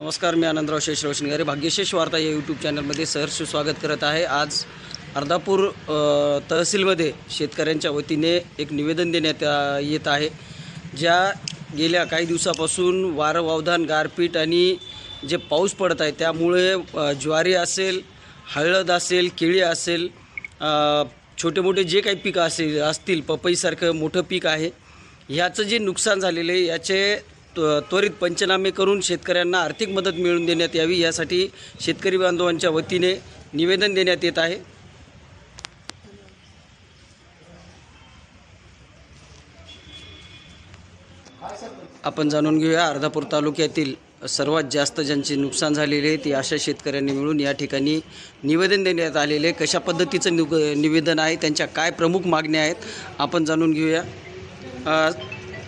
नमस्कार मी आनंदराव शेष रोशनगारे. भाग्यशेष वार्ता या यूट्यूब चॅनलमध्ये सहर्ष स्वागत करत आहे. आज अर्धापूर तहसीलमध्ये शेतकऱ्यांच्या वतीने एक निवेदन देण्यात येत आहे. ज्या गेल्या काही दिवसापासून वारं वावधान गारपीट आणि जे पाऊस पडत आहे त्यामुळे ज्वारी असेल हळद असेल केळी असेल छोटे मोठे जे काही पिकं असेल असतील पपईसारखं मोठं पीक आहे ह्याचं जे नुकसान झालेलं आहे याचे त्वरित पंचनामे करून शेतकऱ्यांना आर्थिक मदत मिळवून देण्यात यावी यासाठी शेतकरी बांधवांच्या वतीने निवेदन देण्यात येत आहे आपण जाणून घेऊया अर्धापूर तालुक्यातील सर्वात जास्त ज्यांचे नुकसान झालेले आहे ते अशा शेतकऱ्यांनी मिळून या ठिकाणी निवेदन देण्यात आलेले आहे. कशा पद्धतीचं निव निवेदन आहे त्यांच्या काय प्रमुख मागण्या आहेत आपण जाणून घेऊया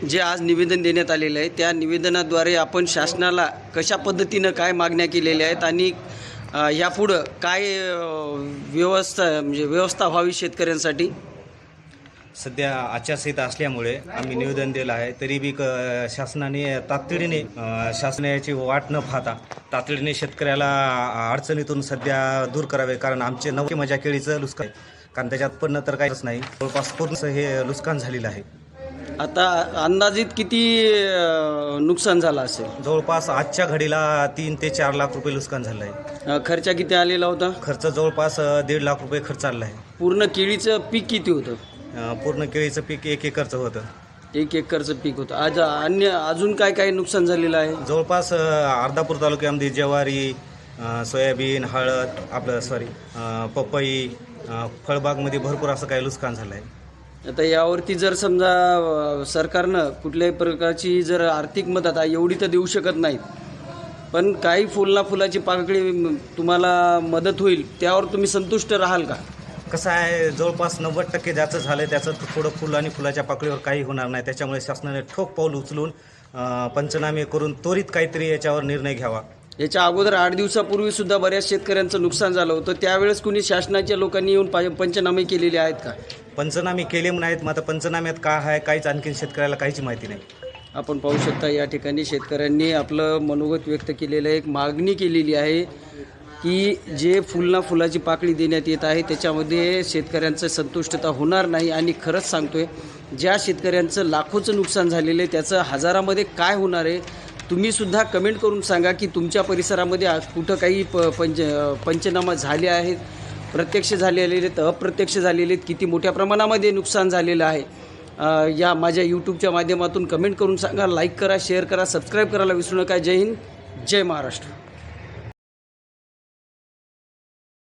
जे आज निवेदन देण्यात आलेलं आहे त्या निवेदनाद्वारे आपण शासनाला कशा पद्धतीनं काय मागण्या केलेल्या आहेत आणि यापुढं काय व्यवस्था म्हणजे व्यवस्था व्हावी शेतकऱ्यांसाठी? सध्या आचारसंहिता असल्यामुळे आम्ही निवेदन दिलं आहे तरी बी क- शासनाने तातडीने शासनाची वाट न पाहता तातडीने शेतकऱ्याला अडचणीतून सध्या दूर करावे कारण आमचे नवके मजा केळीचं नुकसान कारण त्याच्यात पण तर काहीच नाही. जवळपास पूर्ण हे नुकसान झालेलं आहे. आता अंदाजित किती अ, नुकसान झालं असेल? जवळपास आजच्या घडीला तीन ते चार लाख रुपये नुकसान झालं आहे. अ, खर्च किती आलेला होता? खर्च जवळपास अ, दीड लाख रुपये खर्च आला आहे. पूर्ण केळीचं पीक किती होतं? अ, पूर्ण केळीचं पीक एक एकरचं होतं. एक एकरचं पीक होतं. आज अन्य अजून काय काय नुकसान झालेलं आहे? जवळपास अ, अर्धापूर तालुक्यामध्ये ज्वारी अ, सोयाबीन हळद आपलं सॉरी पपई अ, फळबागमध्ये भरपूर असं काही नुकसान झालं आहे. आता यावरती जर समजा सरकारनं कुठल्याही प्रकारची जर आर्थिक मदत आता एवढी तर देऊ शकत नाहीत. पण काही फुलना फुलाची पाकळी तुम्हाला मदत होईल त्यावर तुम्ही संतुष्ट राहाल का? कसं आहे जवळपास नव्वद टक्के ज्याचं झालं त्याचं थोडं फुल आणि फुलाच्या पाकळीवर काही होणार नाही. त्याच्यामुळे शासनाने ठोक पाऊल उचलून पंचनामे करून त्वरित काहीतरी याच्यावर निर्णय घ्यावा. याच्या अगोदर आठ दिवसापूर्वी सुद्धा बऱ्याच शेतकऱ्यांचं नुकसान झालं होतं. त्यावेळेस कुणी शासनाच्या लोकांनी येऊन पा- पंचनामे केलेले आहेत का? पंचनामे केले नाहीत. मग आता पंचनाम्यात काय आहे? काहीच आणखीन शेतकऱ्याला काहीच माहिती नाही. आपण पाहू शकता या ठिकाणी शेतकऱ्यांनी आपलं मनोगत व्यक्त केलेलं आहे एक मागणी केलेली आहे की जे फुलना फुलाची पाकळी देण्यात येत आहे त्याच्यामध्ये शेतकऱ्यांचं संतुष्टता होणार नाही. आणि खरंच सांगतोय ज्या शेतकऱ्यांचं लाखोचं नुकसान झालेलं आहे त्याचं हजारामध्ये काय होणार आहे तुम्ही सुद्धा कमेंट करून सांगा की तुमच्या परिसरामध्ये आज कुठं काही प पंच पंचनामा झाले आहेत प्रत्यक्ष झालेले आहेत अप्रत्यक्ष झालेले आहेत किती मोठ्या प्रमाणामध्ये नुकसान झालेलं आहे. या माझ्या यूट्यूबच्या माध्यमातून कमेंट करून सांगा लाईक करा शेअर करा सबस्क्राईब करायला विसरू नका. जय हिंद जय महाराष्ट्र.